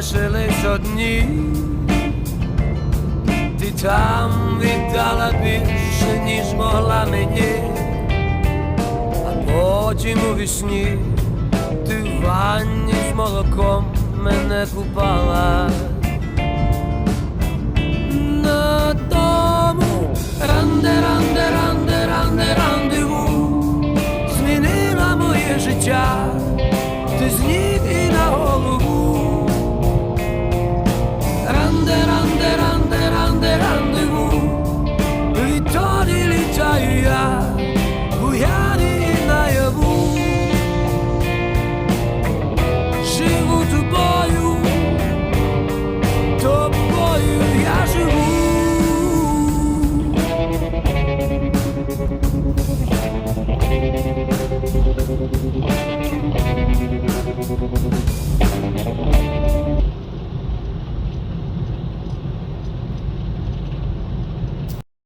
залишились одні, ти там віддала більше, ніж могла мені, а потім у вісні ти в ванні з молоком мене купала. На тому ранде, ранде, ранде, ранде, рандеву змінила моє життя. Ти зніг